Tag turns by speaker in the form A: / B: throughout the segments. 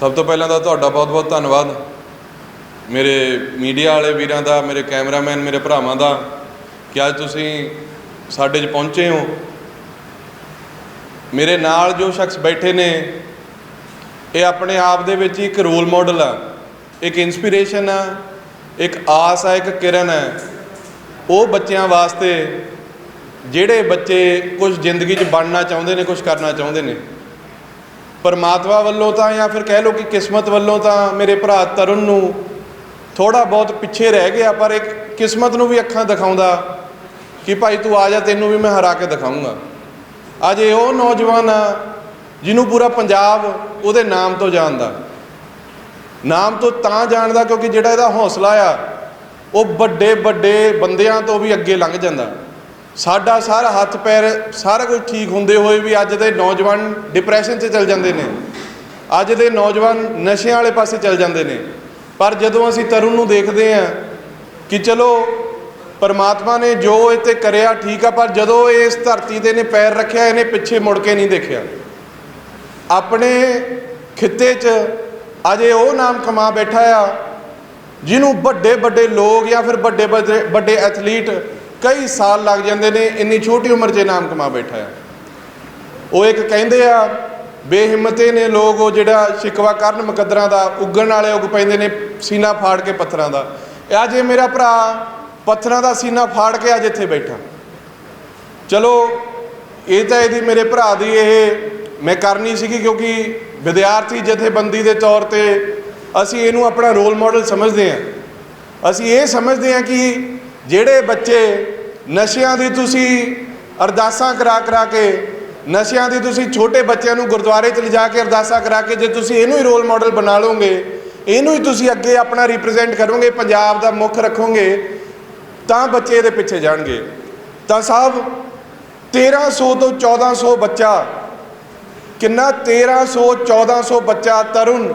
A: ਸਭ ਤੋਂ ਪਹਿਲਾਂ ਤਾਂ ਤੁਹਾਡਾ ਬਹੁਤ-ਬਹੁਤ ਧੰਨਵਾਦ। ਮੇਰੇ ਮੀਡੀਆ ਵਾਲੇ ਵੀਰਾਂ ਦਾ, ਮੇਰੇ ਕੈਮਰਾਮੈਨ, ਮੇਰੇ ਭਰਾਵਾਂ ਦਾ ਕਿ ਅੱਜ ਤੁਸੀਂ ਸਾਡੇ 'ਚ ਪਹੁੰਚੇ ਹੋ। ਮੇਰੇ ਨਾਲ ਜੋ ਸ਼ਖਸ ਬੈਠੇ ਨੇ, ਇਹ ਆਪਣੇ ਆਪ ਦੇ ਵਿੱਚ ਇੱਕ ਰੋਲ ਮਾਡਲ ਆ, ਇੱਕ ਇਨਸਪੀਰੇਸ਼ਨ ਆ, ਇੱਕ ਆਸ ਆ, ਇੱਕ ਕਿਰਨ ਹੈ ਉਹ ਬੱਚਿਆਂ ਵਾਸਤੇ ਜਿਹੜੇ ਬੱਚੇ ਕੁਝ ਜ਼ਿੰਦਗੀ 'ਚ ਬਣਨਾ ਚਾਹੁੰਦੇ ਨੇ, ਕੁਝ ਕਰਨਾ ਚਾਹੁੰਦੇ ਨੇ। ਪਰਮਾਤਮਾ ਵੱਲੋਂ ਤਾਂ ਜਾਂ ਫਿਰ ਕਹਿ ਲਓ ਕਿ ਕਿਸਮਤ ਵੱਲੋਂ ਤਾਂ ਮੇਰੇ ਭਰਾ ਤਰੁਣ ਨੂੰ ਥੋੜਾ ਬਹੁਤ ਪਿੱਛੇ ਰਹਿ ਗਿਆ, ਪਰ ਇੱਕ ਕਿਸਮਤ ਨੂੰ ਵੀ ਅੱਖਾਂ ਦਿਖਾਉਂਦਾ ਕਿ ਭਾਈ ਤੂੰ ਆ ਜਾ, ਤੈਨੂੰ ਵੀ ਮੈਂ ਹਰਾ ਕੇ ਦਿਖਾਉਂਗਾ। ਅੱਜ ਇਹ ਉਹ ਨੌਜਵਾਨ ਆ ਜਿਹਨੂੰ ਪੂਰਾ ਪੰਜਾਬ ਉਹਦੇ ਨਾਮ ਤੋਂ ਜਾਣਦਾ। ਨਾਮ ਤੋਂ ਤਾਂ ਜਾਣਦਾ ਕਿਉਂਕਿ ਜਿਹੜਾ ਇਹਦਾ ਹੌਸਲਾ ਆ, ਉਹ ਵੱਡੇ ਵੱਡੇ ਬੰਦਿਆਂ ਤੋਂ ਵੀ ਅੱਗੇ ਲੰਘ ਜਾਂਦਾ। ਸਾਡਾ ਸਾਰਾ ਹੱਥ ਪੈਰ ਸਾਰਾ ਕੁਝ ਠੀਕ ਹੁੰਦੇ ਹੋਏ ਵੀ ਅੱਜ ਦੇ ਨੌਜਵਾਨ ਡਿਪਰੈਸ਼ਨ 'ਚ ਚਲ ਜਾਂਦੇ ਨੇ। ਅੱਜ ਦੇ ਨੌਜਵਾਨ ਨਸ਼ਿਆਂ ਵਾਲੇ ਪਾਸੇ ਚਲ ਜਾਂਦੇ ਨੇ। ਪਰ ਜਦੋਂ ਅਸੀਂ ਤਰੁਣ ਨੂੰ ਦੇਖਦੇ ਹਾਂ ਕਿ ਚਲੋ ਪਰਮਾਤਮਾ ਨੇ ਜੋ ਇਹ ਤੇ ਕਰਿਆ ਠੀਕ ਆ, ਪਰ ਜਦੋਂ ਇਹ ਇਸ ਧਰਤੀ ਤੇ ਨੇ ਪੈਰ ਰੱਖਿਆ, ਇਹਨੇ ਪਿੱਛੇ ਮੁੜ ਕੇ ਨਹੀਂ ਦੇਖਿਆ। ਆਪਣੇ ਖਿੱਤੇ 'ਚ ਅਜੇ ਉਹ ਨਾਮ ਕਮਾ ਬੈਠਾ ਆ, ਜਿਹਨੂੰ ਵੱਡੇ ਵੱਡੇ ਲੋਕ ਜਾਂ ਫਿਰ ਵੱਡੇ ਵੱਡੇ ਵੱਡੇ ਐਥਲੀਟ ਕਈ ਸਾਲ ਲੱਗ ਜਾਂਦੇ ਨੇ, ਇੰਨੀ ਛੋਟੀ ਉਮਰ 'ਚ ਇਹ ਨਾਮ ਕਮਾ ਬੈਠਾ ਆ ਉਹ ਇੱਕ ਕਹਿੰਦੇ ਆ, ਬੇਹਿੰਮਤੇ ਨੇ ਲੋਕ ਉਹ ਜਿਹੜਾ ਸ਼ਿਕਵਾ ਕਰਨ ਮੁਕੱਦਰਾਂ ਦਾ, ਉੱਗਣ ਵਾਲੇ ਉੱਗ ਪੈਂਦੇ ਨੇ ਸੀਨਾ ਫਾੜ ਕੇ ਪੱਥਰਾਂ ਦਾ। ਅੱਜ ਇਹ ਮੇਰਾ ਭਰਾ ਪੱਥਰਾਂ ਦਾ ਸੀਨਾ ਫਾੜ ਕੇ ਅੱਜ ਇੱਥੇ ਬੈਠਾ। ਚਲੋ, ਇਹ ਤਾਂ ਇਹਦੀ ਮੇਰੇ ਭਰਾ ਦੀ ਇਹ ਮੈਂ ਕਰਨੀ ਸੀਗੀ ਕਿਉਂਕਿ ਵਿਦਿਆਰਥੀ ਜਥੇਬੰਦੀ ਦੇ ਤੌਰ ਤੇ ਅਸੀਂ ਇਹਨੂੰ ਆਪਣਾ ਰੋਲ ਮਾਡਲ ਸਮਝਦੇ ਹਾਂ। ਅਸੀਂ ਇਹ ਸਮਝਦੇ ਹਾਂ ਕਿ ਜਿਹੜੇ ਬੱਚੇ ਨਸ਼ਿਆਂ ਦੀ ਤੁਸੀਂ ਅਰਦਾਸਾਂ ਕਰਾ ਕਰਾ ਕੇ, ਨਸ਼ਿਆਂ ਦੀ ਤੁਸੀਂ ਛੋਟੇ ਬੱਚਿਆਂ ਨੂੰ ਗੁਰਦੁਆਰੇ 'ਚ ਲਿਜਾ ਕੇ ਅਰਦਾਸਾਂ ਕਰਾ ਕੇ ਜੇ ਤੁਸੀਂ ਇਹਨੂੰ ਹੀ ਰੋਲ ਮਾਡਲ ਬਣਾ ਲਓਗੇ, ਇਹਨੂੰ ਹੀ ਤੁਸੀਂ ਅੱਗੇ ਆਪਣਾ ਰਿਪਰੈਜ਼ੈਂਟ ਕਰੋਗੇ, ਪੰਜਾਬ ਦਾ ਮੁੱਖ ਰੱਖੋਗੇ, ਤਾਂ ਬੱਚੇ ਇਹਦੇ ਪਿੱਛੇ ਜਾਣਗੇ। ਤਾਂ ਸਾਹਿਬ 1300 ਤੋਂ 1400 ਬੱਚਾ, ਕਿੰਨਾ 1300 1400 ਬੱਚਾ ਤਰੁਣ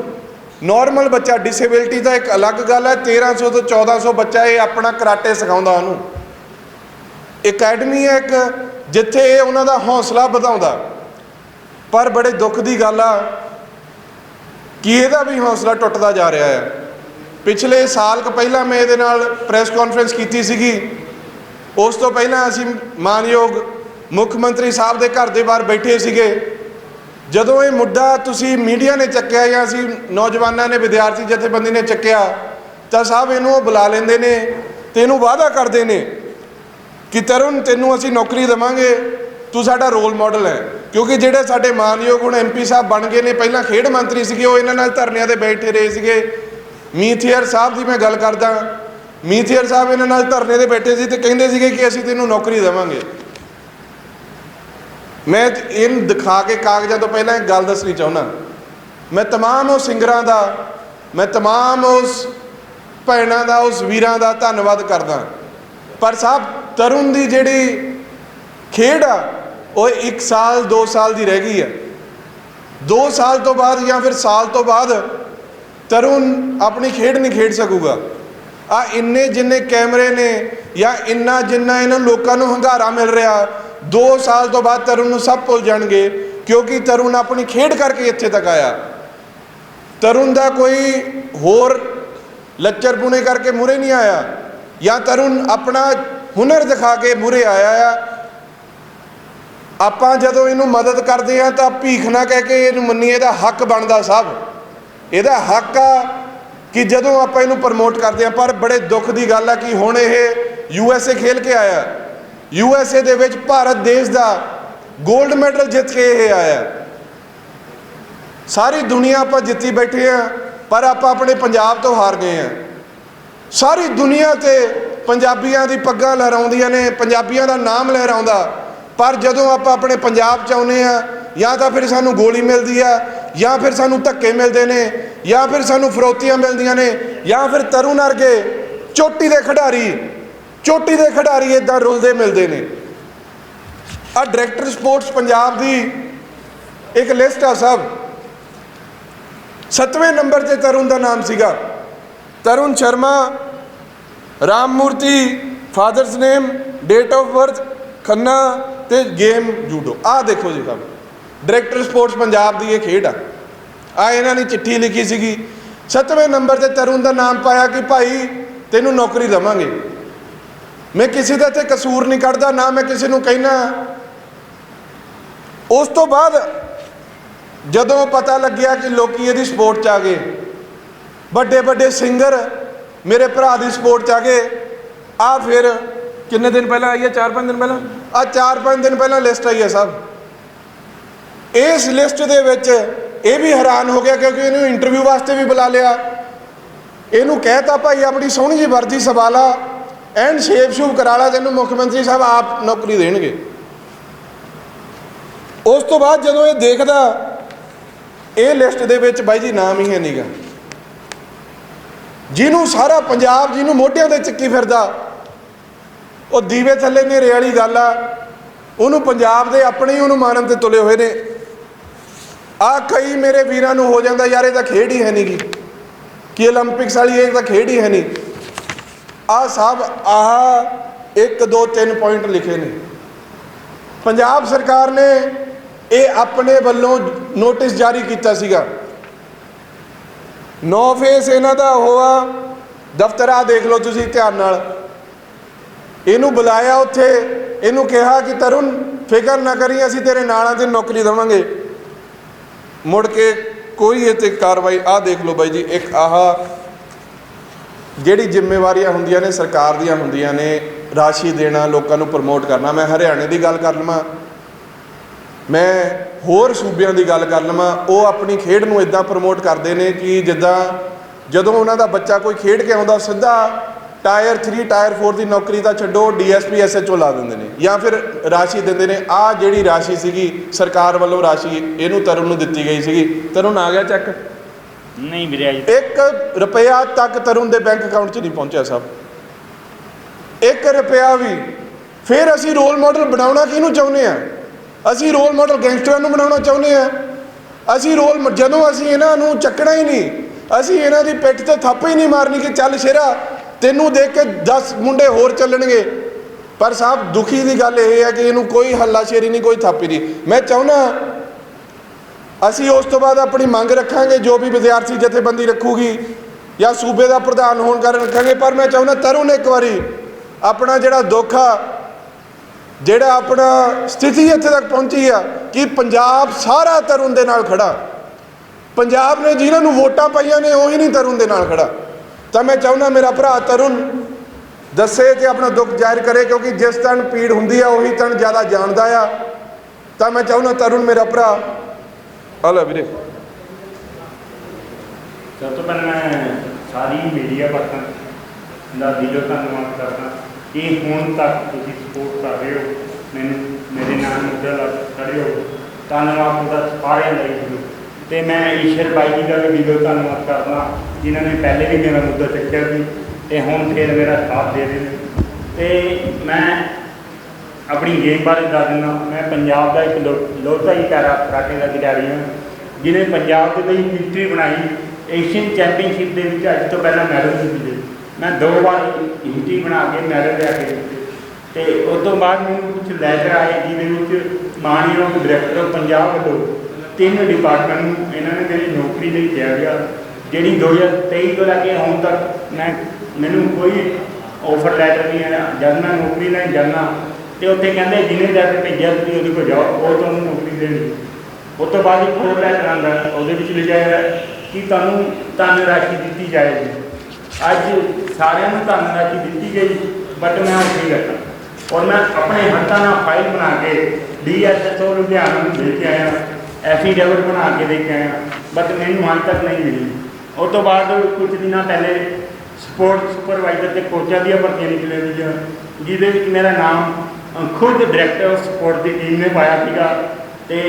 A: ਨਾਰਮਲ ਬੱਚਾ ਡਿਸੇਬਿਲਟੀ ਦਾ ਇੱਕ ਅਲੱਗ ਗੱਲ ਹੈ 1300 ਤੋਂ 1400 ਬੱਚਾ ਇਹ ਆਪਣਾ ਕਰਾਟੇ ਸਿਖਾਉਂਦਾ ਉਹਨੂੰ। ਅਕੈਡਮੀ ਹੈ ਇੱਕ, ਜਿੱਥੇ ਇਹ ਉਹਨਾਂ ਦਾ ਹੌਸਲਾ ਵਧਾਉਂਦਾ। ਪਰ ਬੜੇ ਦੁੱਖ ਦੀ ਗੱਲ ਆ ਕਿ ਇਹਦਾ ਵੀ ਹੌਸਲਾ ਟੁੱਟਦਾ ਜਾ ਰਿਹਾ ਹੈ। ਪਿਛਲੇ ਸਾਲ ਕੁ ਪਹਿਲਾਂ ਮੈਂ ਇਹਦੇ ਨਾਲ ਪ੍ਰੈਸ ਕਾਨਫਰੰਸ ਕੀਤੀ ਸੀਗੀ। ਉਸ ਤੋਂ ਪਹਿਲਾਂ ਅਸੀਂ ਮਾਨਯੋਗ ਮੁੱਖ ਮੰਤਰੀ ਸਾਹਿਬ ਦੇ ਘਰ ਦੇ ਬਾਹਰ ਬੈਠੇ ਸੀਗੇ। ਜਦੋਂ ਇਹ ਮੁੱਦਾ ਤੁਸੀਂ ਮੀਡੀਆ ਨੇ ਚੱਕਿਆ ਜਾਂ ਅਸੀਂ ਨੌਜਵਾਨਾਂ ਨੇ, ਵਿਦਿਆਰਥੀ ਜਥੇਬੰਦੀ ਨੇ ਚੱਕਿਆ, ਤਾਂ ਸਾਹਿਬ ਇਹਨੂੰ ਉਹ ਬੁਲਾ ਲੈਂਦੇ ਨੇ ਤੇ ਇਹਨੂੰ ਵਾਅਦਾ ਕਰਦੇ ਨੇ ਕਿ ਤਰੁਣ, ਤੈਨੂੰ ਅਸੀਂ ਨੌਕਰੀ ਦੇਵਾਂਗੇ, ਤੂੰ ਸਾਡਾ ਰੋਲ ਮਾਡਲ ਹੈ। ਕਿਉਂਕਿ ਜਿਹੜੇ ਸਾਡੇ ਮਾਨਯੋਗ ਹੁਣ ਐਮਪੀ ਸਾਹਿਬ ਬਣ ਗਏ ਨੇ, ਪਹਿਲਾਂ ਖੇਡ ਮੰਤਰੀ ਸੀਗੇ, ਉਹ ਇਹਨਾਂ ਨਾਲ ਧਰਨਿਆਂ ਤੇ ਬੈਠੇ ਰਹੇ ਸੀਗੇ। ਮੀਥੀਅਰ ਸਾਹਿਬ ਦੀ ਮੈਂ ਗੱਲ ਕਰਦਾ ਮੀਥੀਅਰ ਸਾਹਿਬ ਇਹਨਾਂ ਨਾਲ ਧਰਨੇ ਤੇ ਬੈਠੇ ਸੀ ਤੇ ਕਹਿੰਦੇ ਸੀਗੇ ਕਿ ਅਸੀਂ ਤੈਨੂੰ ਨੌਕਰੀ ਦੇਵਾਂਗੇ। ਮੈਂ ਇਹਨੂੰ ਦਿਖਾ ਕੇ ਕਾਗਜ਼ਾਂ ਤੋਂ ਪਹਿਲਾਂ ਇੱਕ ਗੱਲ ਦੱਸਣੀ ਚਾਹੁੰਦਾ ਮੈਂ तमाम ਉਹ ਸਿੰਗਰਾਂ ਦਾ ਮੈਂ तमाम ਉਸ ਭੈਣਾਂ ਦਾ ਉਸ ਵੀਰਾਂ ਦਾ ਧੰਨਵਾਦ ਕਰਦਾ ਪਰ ਸਾਹਿਬ ਤਰੁਣ ਦੀ ਜਿਹੜੀ ਖੇਡ ਆ ਉਹ 1 ਸਾਲ 2 ਸਾਲ ਦੀ ਰਹਿ ਗਈ ਆ 2 ਸਾਲ ਤੋਂ ਬਾਅਦ ਜਾਂ ਫਿਰ ਸਾਲ ਤੋਂ ਬਾਅਦ ਤਰੁਣ ਆਪਣੀ ਖੇਡ ਨਹੀਂ ਖੇਡ ਸਕੂਗਾ ਆ ਇੰਨੇ ਜਿੰਨੇ ਕੈਮਰੇ ਨੇ ਜਾਂ ਇੰਨਾ ਜਿੰਨਾ ਇਹਨਾਂ ਲੋਕਾਂ ਨੂੰ ਹੰਗਾਰਾ ਮਿਲ ਰਿਹਾ 2 ਸਾਲ ਤੋਂ ਬਾਅਦ ਤਰੁਣ ਨੂੰ ਸਭ ਭੁੱਲ ਜਾਣਗੇ, ਕਿਉਂਕਿ ਤਰੁਣ ਆਪਣੀ ਖੇਡ ਕਰਕੇ ਇੱਥੇ ਤੱਕ ਆਇਆ। ਤਰੁਣ ਦਾ ਕੋਈ ਹੋਰ ਲੱਚਰ ਲੱਚਰਪੁਣੇ ਕਰਕੇ ਮੂਰੇ ਨਹੀਂ ਆਇਆ। ਜਾਂ ਤਰੁਣ ਆਪਣਾ ਹੁਨਰ ਦਿਖਾ ਕੇ ਮੂਰੇ ਆਇਆ ਆ। ਆਪਾਂ ਜਦੋਂ ਇਹਨੂੰ ਮਦਦ ਕਰਦੇ ਆ ਤਾਂ ਭੀਖ ਨਾ ਕਹਿ ਕੇ ਇਹਨੂੰ ਮੰਨੀਏ ਦਾ ਹੱਕ ਬਣਦਾ ਸਭ। ਇਹਦਾ ਹੱਕ ਆ ਕਿ ਜਦੋਂ ਆਪਾਂ ਇਹਨੂੰ ਪ੍ਰਮੋਟ ਕਰਦੇ ਆ ਪਰ ਬੜੇ ਦੁੱਖ ਦੀ ਗੱਲ ਆ ਕਿ ਹੁਣ ਇਹ ਯੂ ਐਸ ਏ ਖੇਲ ਕੇ ਆਇਆ। ਯੂ ਐਸ ਏ ਦੇ ਵਿੱਚ ਭਾਰਤ ਦੇਸ਼ ਦਾ 골ਡ ਮੈਡਲ ਜਿੱਤ ਕੇ ਇਹ ਆਇਆ। ਸਾਰੀ ਦੁਨੀਆ ਆਪਾਂ ਜਿੱਤੀ ਬੈਠੇ ਆ ਪਰ ਆਪਾਂ ਆਪਣੇ ਪੰਜਾਬ ਤੋਂ ਹਾਰ ਗਏ ਆ ਸਾਰੀ ਦੁਨੀਆ ਤੇ ਪੰਜਾਬੀਆਂ ਦੀ ਪੱਗਾਂ ਲਹਿਰਾਉਂਦੀਆਂ ਨੇ, ਪੰਜਾਬੀਆਂ ਦਾ ਨਾਮ ਲਹਿਰਾਉਂਦਾ। ਪਰ ਜਦੋਂ ਆਪਾਂ ਆਪਣੇ ਪੰਜਾਬ ਚ ਆਉਨੇ ਆ ਜਾਂ ਤਾਂ ਫਿਰ ਸਾਨੂੰ ਗੋਲੀ ਮਿਲਦੀ ਆ ਜਾਂ ਫਿਰ ਸਾਨੂੰ ਧੱਕੇ ਮਿਲਦੇ ਨੇ, ਜਾਂ ਫਿਰ ਸਾਨੂੰ ਫਰੋਤੀਆਂ ਮਿਲਦੀਆਂ ਨੇ, ਜਾਂ ਫਿਰ ਤਰੁਣ ਵਰਗੇ ਚੋਟੀ ਦੇ ਖਿਡਾਰੀ ਚੋਟੀ ਦੇ ਖਿਡਾਰੀ ਇਦਾਂ ਰੁਲਦੇ ਮਿਲਦੇ ਨੇ। ਆ ਡਾਇਰੈਕਟਰ ਸਪੋਰਟਸ ਪੰਜਾਬ ਦੀ ਇੱਕ ਲਿਸਟ ਆ ਸਭ। ਸੱਤਵੇਂ ਨੰਬਰ ਤੇ ਤਰੁਣ ਦਾ ਨਾਮ ਸੀਗਾ। Tarun Sharma, Ram Murthy father's name date of birth Khanna ਤੇ ਗੇਮ ਜੂਡੋ ਆਹ ਦੇਖੋ ਜੀ ਕੰਮ ਡਾਇਰੈਕਟਰ ਸਪੋਰਟਸ ਪੰਜਾਬ ਦੀ ਇਹ ਖੇਡ ਆ। ਆ ਇਹਨਾਂ ਨੇ ਚਿੱਠੀ ਲਿਖੀ ਸੀਗੀ। ਸੱਤਵੇਂ ਨੰਬਰ ਤੇ ਤਰੁਣ ਦਾ ਨਾਮ ਪਾਇਆ ਕਿ ਭਾਈ, ਤੈਨੂੰ ਨੌਕਰੀ ਦੇਵਾਂਗੇ। ਮੈਂ ਕਿਸੇ ਦਾ ਤੇ ਕਸੂਰ ਨਹੀਂ ਕੱਢਦਾ ਨਾ ਮੈਂ ਕਿਸੇ ਨੂੰ ਕਹਿਣਾ ਉਸ ਤੋਂ ਬਾਅਦ ਜਦੋਂ ਪਤਾ ਲੱਗਿਆ ਕਿ ਲੋਕੀ ਇਹਦੀ ਸਪੋਰਟ ਚ ਆ ਗਏ ਵੱਡੇ ਵੱਡੇ ਸਿੰਗਰ ਮੇਰੇ ਭਰਾ ਦੀ ਸਪੋਰਟ ਚ ਆ ਗਏ ਆ ਫਿਰ ਕਿੰਨੇ ਦਿਨ ਪਹਿਲਾਂ ਆਈ ਹੈ? 4-5 ਦਿਨ ਪਹਿਲਾਂ? ਆ 4-5 ਦਿਨ ਪਹਿਲਾਂ ਲਿਸਟ ਆਈ ਹੈ ਸਭ। ਇਸ ਲਿਸਟ ਦੇ ਵਿੱਚ ਇਹ ਵੀ ਹੈਰਾਨ ਹੋ ਗਿਆ ਕਿਉਂਕਿ ਇਹਨੂੰ ਇੰਟਰਵਿਊ ਵਾਸਤੇ ਵੀ ਬੁਲਾ ਲਿਆ। ਇਹਨੂੰ ਕਹਿਤਾ ਭਾਈ ਆਪਣੀ ਸੋਹਣੀ ਜੀ ਵਰਦੀ ਸਵਾਲਾ ਐਨ ਸ਼ੇਪ ਸ਼ੂਪ ਕਰਾ ਲਾ ਤੈਨੂੰ ਮੁੱਖ ਮੰਤਰੀ ਸਾਹਿਬ ਆਪ ਨੌਕਰੀ ਦੇਣਗੇ। ਉਸ ਤੋਂ ਬਾਅਦ ਜਦੋਂ ਇਹ ਦੇਖਦਾ, ਇਹ ਲਿਸਟ ਦੇ ਵਿੱਚ ਬਾਈ ਜੀ ਨਾਮ ਹੀ ਹੈ ਨਹੀਂਗਾ ਜਿਹਨੂੰ ਸਾਰਾ ਪੰਜਾਬ, ਜਿਹਨੂੰ ਮੋਢਿਆਂ ਤੇ ਚੱਕੀ ਫਿਰਦਾ, ਉਹ ਦੀਵੇ ਥੱਲੇ ਨੇਰੇ ਵਾਲੀ ਗੱਲ ਆ। ਉਹਨੂੰ ਪੰਜਾਬ ਦੇ ਆਪਣੇ ਹੀ ਉਹਨੂੰ ਮਾਨਮ ਤੇ ਤੁਲੇ ਹੋਏ ਨੇ। ਆ ਕਈ ਮੇਰੇ ਵੀਰਾਂ ਨੂੰ ਹੋ ਜਾਂਦਾ, ਯਾਰ ਇਹ ਤਾਂ ਖੇਡ ਹੀ ਹੈ ਨਹੀਂਗੀ ਕਿ 올림픽ਸ ਵਾਲੀ ਇਹ ਤਾਂ ਖੇਡ ਹੀ ਹੈ ਨਹੀਂ ਆ ਸਭ ਆਹ 1 2 3 ਪੁਆਇੰਟ ਲਿਖੇ ਨੇ। ਪੰਜਾਬ ਸਰਕਾਰ ਨੇ ਇਹ ਆਪਣੇ ਵੱਲੋਂ ਨੋਟਿਸ ਜਾਰੀ ਕੀਤਾ ਸੀਗਾ। ਨੌ ਫੇਸ ਇਹਨਾਂ ਦਾ ਹੋਆ ਦਫ਼ਤਰ ਆ ਦੇਖ ਲਓ ਤੁਸੀਂ ਧਿਆਨ ਨਾਲ। ਇਹਨੂੰ ਬੁਲਾਇਆ ਉੱਥੇ, ਇਹਨੂੰ ਕਿਹਾ ਕਿ ਤਰੁਣ, ਫਿਕਰ ਨਾ ਕਰੀ, ਅਸੀਂ ਤੇਰੇ ਨਾਲ ਤੇ ਨੌਕਰੀ ਦੇਵਾਂਗੇ। ਮੁੜ ਕੇ ਕੋਈ ਇਹ ਤੇ ਕਾਰਵਾਈ ਆ ਦੇਖ ਲਓ ਬਾਈ ਜੀ, ਇੱਕ ਆਹਾ ਜਿਹੜੀ ਜ਼ਿੰਮੇਵਾਰੀਆਂ ਹੁੰਦੀਆਂ ਨੇ, ਸਰਕਾਰ ਦੀਆਂ ਹੁੰਦੀਆਂ ਨੇ, ਰਾਸ਼ੀ ਦੇਣਾ, ਲੋਕਾਂ ਨੂੰ ਪ੍ਰਮੋਟ ਕਰਨਾ, ਮੈਂ ਹਰਿਆਣੇ ਦੀ ਗੱਲ ਕਰ ਲਵਾਂ। ਮੈਂ ਹੋਰ ਸੂਬਿਆਂ ਦੀ ਗੱਲ ਕਰ ਲਵਾਂ, ਉਹ ਆਪਣੀ ਖੇਡ ਨੂੰ ਇਦਾਂ ਪ੍ਰਮੋਟ ਕਰਦੇ ਨੇ ਕਿ ਜਿੱਦਾਂ ਜਦੋਂ ਉਹਨਾਂ ਦਾ ਬੱਚਾ ਕੋਈ ਖੇਡ ਕੇ ਆਉਂਦਾ, ਸਿੱਧਾ ਟਾਇਰ 3 ਟਾਇਰ 4 ਦੀ ਨੌਕਰੀ ਤਾਂ ਛੱਡੋ ਡੀਐਸਪੀ ਐਸਐਚਓ ਲਾ ਦਿੰਦੇ ਨੇ ਜਾਂ ਫਿਰ ਰਾਸ਼ੀ ਦਿੰਦੇ ਨੇ। ਆ ਜਿਹੜੀ ਰਾਸ਼ੀ ਸੀਗੀ, ਸਰਕਾਰ ਵੱਲੋਂ ਰਾਸ਼ੀ, ਇਹਨੂੰ ਤਰੁਣ ਨੂੰ ਦਿੱਤੀ ਗਈ ਸੀਗੀ। ਤਰੁਣ ਆ ਗਿਆ ਚੈੱਕ
B: ਨਹੀਂ ਵੀਰੇ, ਅਜੇ
A: 1 ਰੁਪਿਆ ਤੱਕ ਤਰੁਣ ਦੇ ਬੈਂਕ ਅਕਾਊਂਟ 'ਚ ਨਹੀਂ ਪਹੁੰਚਿਆ ਸਭ। 1 ਰੁਪਿਆ ਵੀ। ਫਿਰ ਅਸੀਂ ਰੋਲ ਮਾਡਲ ਬਣਾਉਣਾ ਕਿਹਨੂੰ ਚਾਹੁੰਦੇ ਆ? ਅਸੀਂ ਰੋਲ ਮਾਡਲ ਗੈਂਗਸਟਰਾਂ ਨੂੰ ਬਣਾਉਣਾ ਚਾਹੁੰਦੇ ਆ। ਅਸੀਂ ਰੋਲ ਜਦੋਂ ਅਸੀਂ ਇਹਨਾਂ ਨੂੰ ਚੱਕਣਾ ਹੀ ਨਹੀਂ, ਅਸੀਂ ਇਹਨਾਂ ਦੀ ਪਿੱਠ ਤੇ ਥੱਪ ਹੀ ਨਹੀਂ ਮਾਰਨੀ ਕਿ ਚੱਲ ਸ਼ੇਰਾ, ਤੈਨੂੰ ਦੇਖ ਕੇ 10 ਮੁੰਡੇ ਹੋਰ ਚੱਲਣਗੇ। ਪਰ ਸਾਹਿਬ ਦੁਖੀ ਦੀ ਗੱਲ ਇਹ ਹੈ ਕਿ ਇਹਨੂੰ ਕੋਈ ਹੱਲਾਸ਼ੇਰੀ ਨਹੀਂ, ਕੋਈ ਥਾਪੀ ਨਹੀਂ। ਮੈਂ ਚਾਹੁੰਦਾ ਅਸੀਂ ਉਸ ਤੋਂ ਬਾਅਦ ਆਪਣੀ ਮੰਗ ਰੱਖਾਂਗੇ, ਜੋ ਵੀ ਵਿਦਿਆਰਥੀ ਜਥੇਬੰਦੀ ਰੱਖੂਗੀ ਜਾਂ ਸੂਬੇ ਦਾ ਪ੍ਰਧਾਨ ਹੋਣ ਕਾਰਨ ਰੱਖਾਂਗੇ, ਪਰ ਮੈਂ ਚਾਹੁੰਦਾ ਤਰੁਣ ਇੱਕ ਵਾਰੀ ਆਪਣਾ ਜਿਹੜਾ ਦੁੱਖ ਆ, ਜਿਹੜਾ ਆਪਣਾ ਸਥਿਤੀ ਇੱਥੇ ਤੱਕ ਪਹੁੰਚੀ ਆ ਕਿ ਪੰਜਾਬ ਸਾਰਾ ਤਰੁਣ ਦੇ ਨਾਲ ਖੜਾ। ਪੰਜਾਬ ਨੇ ਜਿਨ੍ਹਾਂ ਨੂੰ ਵੋਟਾਂ ਪਾਈਆਂ ਨੇ, ਉਹੀ ਨਹੀਂ ਤਰੁਣ ਦੇ ਨਾਲ ਖੜਾ। ਤਾਂ ਮੈਂ ਚਾਹੁੰਦਾ ਮੇਰਾ ਭਰਾ ਤਰੁਣ ਦੱਸੇ ਤੇ ਆਪਣਾ ਦੁੱਖ ਜ਼ਾਹਿਰ ਕਰੇ, ਕਿਉਂਕਿ ਜਿਸ ਤਨ ਪੀੜ ਹੁੰਦੀ ਆ, ਉਹੀ ਤਨ ਜ਼ਿਆਦਾ ਜਾਣਦਾ ਆ। ਤਾਂ ਮੈਂ ਚਾਹੁੰਦਾ ਤਰੁਣ ਮੇਰਾ ਭਰਾ ਆ ਲੈ ਵੀਰੇ।
B: ਸਭ ਤੋਂ ਪਹਿਲਾਂ ਮੈਂ ਸਾਰੀ ਮੀਡੀਆ ਪਰਸਨ ਦਾ ਦਿਲੋਂ ਧੰਨਵਾਦ ਕਰਦਾ, ਕਿ ਹੁਣ ਤੱਕ ਤੁਸੀਂ ਸਪੋਰਟ ਕਰ ਰਹੇ ਹੋ, ਮੈਨੂੰ ਮੇਰੇ ਨਾਲ ਮੁੱਦਾ ਲੱਗ ਖੜੇ ਹੋ। ਧੰਨਵਾਦ ਤੁਹਾਡਾ ਸਾਰਿਆਂ ਦਾ ਜੀ। ਤੇ ਮੈਂ ਈਸ਼ਰ ਬਾਈ ਜੀ ਦਾ ਵੀ ਦਿਲੋਂ ਧੰਨਵਾਦ ਕਰਦਾ, ਜਿਨ੍ਹਾਂ ਨੇ ਪਹਿਲੇ ਵੀ ਮੇਰਾ ਮੁੱਦਾ ਚੱਕਿਆ ਸੀ, ਤੇ ਹੁਣ ਫੇਰ ਮੇਰਾ ਸਾਥ ਦੇ ਰਹੇ ਨੇ। ਤੇ ਮੈਂ ਆਪਣੀ ਗੇਮ ਬਾਰੇ ਦੱਸ ਦਿੰਦਾ। ਮੈਂ ਪੰਜਾਬ ਦਾ ਇੱਕ ਲੋ- ਹੀ ਪੈਰਾ ਕਰਾਟੇ ਦਾ ਖਿਡਾਰੀ ਹਾਂ, ਜਿਹਨੇ ਪੰਜਾਬ ਦੇ ਲਈ ਹਿਸਟਰੀ ਬਣਾਈ ਏਸ਼ੀਅਨ ਚੈਂਪੀਅਨਸ਼ਿਪ ਦੇ ਵਿੱਚ ਅੱਜ ਤੋਂ ਪਹਿਲਾਂ ਮੈਡਲ ਜਿੱਤੇ ਮੈਂ ਦੋ ਵਾਰ ਹਿਸਟਰੀ ਬਣਾ ਕੇ ਮੈਡਲ ਲਿਆ ਕੇ ਦਿੱਤੇ। ਤੇ ਉਸ ਤੋਂ ਬਾਅਦ ਮੈਨੂੰ ਕੁਝ ਲੈਟਰ ਆਏ ਜਿਹਦੇ ਵਿੱਚ ਮਾਨਯੋਗ ਡਾਇਰੈਕਟਰ ਪੰਜਾਬ ਵੱਲੋਂ ਤਿੰਨ ਡਿਪਾਰਟਮੈਂਟ ਨੂੰ ਇਹਨਾਂ ਨੇ ਮੇਰੀ ਨੌਕਰੀ ਲਈ ਕਿਹਾ ਗਿਆ, ਜਿਹੜੀ 2023 ਤੋਂ ਲੈ ਕੇ ਹੁਣ ਤੱਕ ਮੈਂ ਮੈਨੂੰ ਕੋਈ ਆਫਰ ਲੈਟਰ ਨਹੀਂ ਆਇਆ। ਜਦ ਮੈਂ ਨੌਕਰੀ ਲੈਣ ਜਾਣਾ ਤੇ ਉੱਥੇ ਕਹਿੰਦੇ ਜਿਹਨੇ ਲੈਟਰ ਭੇਜਿਆ ਤੁਸੀਂ ਉਹਦੇ ਕੋਲ ਜਾਓ, ਉਹ ਤੁਹਾਨੂੰ ਨੌਕਰੀ ਦੇਣਗੇ। ਉਸ ਤੋਂ ਬਾਅਦ ਇੱਕ ਹੋਰ ਲੈਟਰ ਆਉਂਦਾ, ਉਹਦੇ ਵਿੱਚ ਲਿਖਿਆ ਹੈ ਕਿ ਤੁਹਾਨੂੰ ਧਨ ਰਾਸ਼ੀ ਦਿੱਤੀ ਜਾਏਗੀ। ਅੱਜ ਸਾਰਿਆਂ ਨੂੰ ਧਨ ਰਾਸ਼ੀ ਦਿੱਤੀ ਗਈ ਬਟ ਮੈਂ ਉਹ ਨਹੀਂ ਕਰਤਾ ਔਰ ਮੈਂ ਆਪਣੇ ਹੱਥਾਂ ਨਾਲ ਫਾਈਲ ਬਣਾ ਕੇ ਡੀਐਸਐਸਓ ਲੁਧਿਆਣਾ ਨੂੰ ਦੇ ਕੇ ਆਇਆ ਐਫੀਡੇਵਿਟ ਬਣਾ ਕੇ ਦੇ ਕੇ ਆਇਆ ਬਟ ਮੈਨੂੰ ਹਾਲ ਤੱਕ ਨਹੀਂ ਮਿਲੀ। ਉਸ ਤੋਂ ਬਾਅਦ ਕੁਝ ਦਿਨਾਂ ਪਹਿਲੇ ਸਪੋਰਟ ਸੁਪਰਵਾਈਜ਼ਰ ਤੇ ਕੋਚਾਂ ਦੀਆਂ ਭਰਤੀਆਂ ਨਿਕਲੀਆਂ ਜਿਹਦੇ ਵਿੱਚ ਮੇਰਾ ਨਾਮ ਖੁਦ ਡਾਇਰੈਕਟਰ ਸਪੋਰਟ ਦੀ ਟੀਮ ਨੇ ਪਾਇਆ ਸੀਗਾ ਤੇ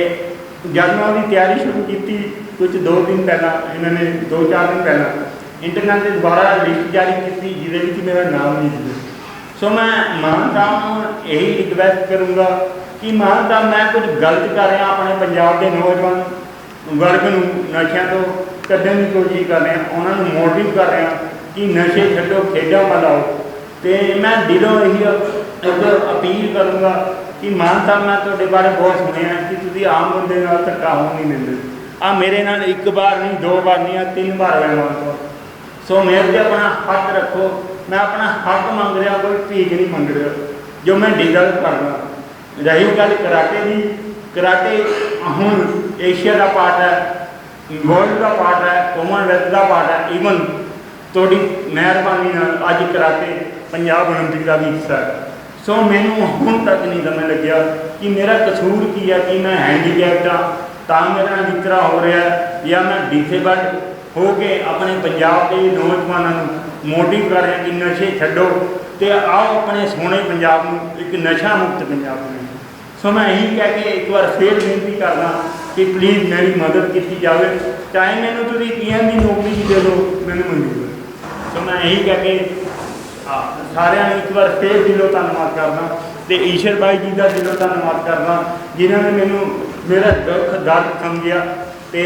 B: ਜਦ ਮੈਂ ਉਹਦੀ ਤਿਆਰੀ ਸ਼ੁਰੂ ਕੀਤੀ ਕੁਝ ਦੋ ਦਿਨ ਪਹਿਲਾਂ, ਇਹਨਾਂ ਨੇ ਦੋ ਚਾਰ ਦਿਨ ਪਹਿਲਾਂ ਇੰਟਰਨੈਟ ਤੇ ਦੁਬਾਰਾ ਲਿਸਟ ਜਾਰੀ ਕੀਤੀ, ਜਿਹਦੇ ਵਿੱਚ ਮੇਰਾ ਨਾਮ ਨਹੀਂ ਸੀ। ਸੋ ਮੈਂ ਮਾਨ ਸਾਹਿਬ ਨੂੰ ਇਹੀ ਰਿਕਵੈਸਟ ਕਰੂੰਗਾ ਕਿ ਮਾਨ ਸਾਹਿਬ ਮੈਂ ਕੁਝ ਗਲਤ ਕਰ ਰਿਹਾ ਆਪਣੇ ਪੰਜਾਬ ਦੇ ਨੌਜਵਾਨ ਵਰਗ ਨੂੰ, ਨਸ਼ਿਆਂ ਤੋਂ ਕੱਢਣ ਦੀ ਕੋਸ਼ਿਸ਼ ਕਰ ਰਿਹਾ, ਉਹਨਾਂ ਨੂੰ ਮੋਟਿਵ ਕਰ ਰਿਹਾ ਕਿ ਨਸ਼ੇ ਛੱਡੋ, ਖੇਡਾਂ ਵੱਲ ਆਓ ਤੇ ਮੈਂ ਦਿਲੋਂ ਇਹੀ ਇੱਕ ਅਪੀਲ ਕਰੂੰਗਾ ਕਿ ਮਾਨ ਸਾਹਿਬ, ਮੈਂ ਤੁਹਾਡੇ ਬਾਰੇ ਬਹੁਤ ਸੁਣਿਆ ਕਿ ਤੁਸੀਂ ਆਮ ਬੰਦੇ ਨਾਲ ਧੱਕਾ ਹੋਣ ਨਹੀਂ ਦਿੰਦੇ ਆ ਮੇਰੇ ਨਾਲ ਇੱਕ ਵਾਰ ਨਹੀਂ, ਦੋ ਵਾਰ ਨਹੀਂ ਆ ਤਿੰਨ ਵਾਰ ਹੋਇਆ ਮਾਨ ਸੋ ਮੇਰੇ ਤੇ ਆਪਣਾ ਹੱਕ ਰੱਖੋ। ਮੈਂ ਆਪਣਾ ਹੱਕ ਮੰਗ ਰਿਹਾ, ਕੋਈ ਭੀਖ ਨਹੀਂ ਮੰਗ ਰਿਹਾ। ਜੋ ਮੈਂ ਡੀਜ਼ਲ ਕਰਨਾ। ਰਹੀ ਗੱਲ ਕਰਾਟੇ ਦੀ। ਕਰਾਟੇ ਹੁਣ ਏਸ਼ੀਆ ਦਾ ਪਾਰਟ ਹੈ, ਵਰਲਡ ਦਾ ਪਾਰਟ ਹੈ ਕਾਮਨਵੈਲਥ ਦਾ ਪਾਰਟ ਹੈ। ਈਵਨ ਤੁਹਾਡੀ ਮਿਹਰਬਾਨੀ ਨਾਲ ਅੱਜ ਕਰਾਟੇ ਪੰਜਾਬ ਓਲੰਪਿਕ ਦਾ ਵੀ ਹਿੱਸਾ ਹੈ। ਸੋ ਮੈਨੂੰ ਹੁਣ ਤੱਕ ਨਹੀਂ ਸਮਝ ਲੱਗਿਆ ਕਿ ਮੇਰਾ ਕਸੂਰ ਕੀ ਹੈ ਕਿ ਮੈਂ ਹੈਂਡੀਕੈਪਡ ਹਾਂ ਤਾਂ ਮੇਰਾ ਨਾਲ ਹੋ ਰਿਹਾ ਜਾਂ ਮੈਂ ਡਿਸੇਬਲਡ ਹੋ ਕੇ ਆਪਣੇ ਪੰਜਾਬ ਦੇ ਨੌਜਵਾਨਾਂ ਨੂੰ ਮੋਟਿਵ ਕਰ ਰਿਹਾ ਕਿ ਨਸ਼ੇ ਛੱਡੋ ਤੇ ਆਓ ਆਪਣੇ ਸੋਹਣੇ ਪੰਜਾਬ ਨੂੰ, ਇੱਕ ਨਸ਼ਾ ਮੁਕਤ ਪੰਜਾਬ ਨੂੰ ਸੋ ਮੈਂ ਇਹੀ ਕਹਿ ਕੇ ਇੱਕ ਵਾਰ ਫੇਰ ਬੇਨਤੀ ਕਰਦਾ ਕਿ ਪਲੀਜ਼ ਮੇਰੀ ਮਦਦ ਕੀਤੀ ਜਾਵੇ। ਚਾਹੇ ਮੈਨੂੰ ਤੁਸੀਂ ਪੀਐਮ ਦੀ ਨੌਕਰੀ ਵੀ ਦੇ ਦਿਓ, ਮੈਨੂੰ ਮਨਜ਼ੂਰ ਸੋ ਮੈਂ ਇਹੀ ਕਹਿ ਕੇ ਹਾਂ, ਸਾਰਿਆਂ ਨੂੰ ਇੱਕ ਵਾਰ ਫੇਰ ਦਿਲੋਂ ਧੰਨਵਾਦ ਕਰਦਾ। ਤੇ ਈਸ਼ਰ ਬਾਈ ਜੀ ਦਾ ਦਿਲੋਂ ਧੰਨਵਾਦ ਕਰਦਾ ਜਿਨ੍ਹਾਂ ਨੇ ਮੈਨੂੰ ਮੇਰਾ ਦੁੱਖ ਦਰਦ ਸਮਝਿਆ ਤੇ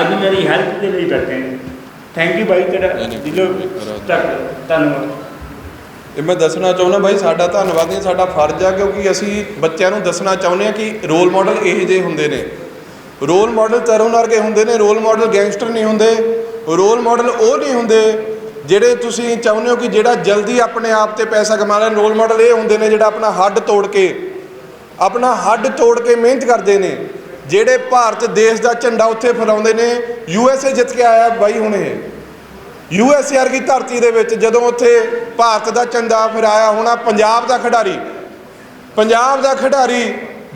B: ਅੱਜ ਮੇਰੀ ਹੈਲਪ ਦੇ ਲਈ ਬੈਠੇ ਨੇ। ਥੈਂਕ ਯੂ ਬਾਈ ਤੇਰਾ ਦਿਲੋਂ ਧੰਨਵਾਦ।
A: ਇਹ ਮੈਂ ਦੱਸਣਾ ਚਾਹੁੰਦਾ ਬਾਈ ਸਾਡਾ ਧੰਨਵਾਦ ਨਹੀਂ ਸਾਡਾ ਫਰਜ਼ ਆ ਕਿਉਂਕਿ ਅਸੀਂ ਬੱਚਿਆਂ ਨੂੰ ਦੱਸਣਾ ਚਾਹੁੰਦੇ ਆ ਕਿ ਰੋਲ ਮਾਡਲ ਇਹੋ ਜਿਹੇ ਹੁੰਦੇ ਨੇ। ਰੋਲ ਮਾਡਲ ਤਰੁਣ ਵਰਗੇ ਹੁੰਦੇ ਨੇ ਰੋਲ ਮਾਡਲ ਗੈਂਗਸਟਰ ਨਹੀਂ ਹੁੰਦੇ ਰੋਲ ਮਾਡਲ ਉਹ ਨਹੀਂ ਹੁੰਦੇ ਜਿਹੜੇ ਤੁਸੀਂ ਚਾਹੁੰਦੇ ਹੋ ਕਿ ਜਿਹੜਾ ਜਲਦੀ ਆਪਣੇ ਆਪ ਤੇ ਪੈਸਾ ਕਮਾ ਲੈ ਰੋਲ ਮਾਡਲ ਇਹ ਹੁੰਦੇ ਨੇ ਜਿਹੜਾ ਆਪਣਾ ਹੱਡ ਤੋੜ ਕੇ, ਆਪਣਾ ਹੱਡ ਤੋੜ ਕੇ ਮਿਹਨਤ ਕਰਦੇ ਨੇ। ਜਿਹੜੇ ਭਾਰਤ ਦੇਸ਼ ਦਾ ਝੰਡਾ ਉੱਥੇ ਫਹਿਰਾਉਂਦੇ ਨੇ ਯੂ ਐਸ ਏ ਜਿੱਤ ਕੇ ਆਇਆ ਬਾਈ ਹੁਣੇ। ਯੂ ਐਸ ਏ ਵਰਗੀ ਧਰਤੀ ਦੇ ਵਿੱਚ ਜਦੋਂ ਉੱਥੇ ਭਾਰਤ ਦਾ ਝੰਡਾ ਫਹਿਰਾਇਆ ਹੋਣਾ, ਪੰਜਾਬ ਦਾ ਖਿਡਾਰੀ, ਪੰਜਾਬ ਦਾ ਖਿਡਾਰੀ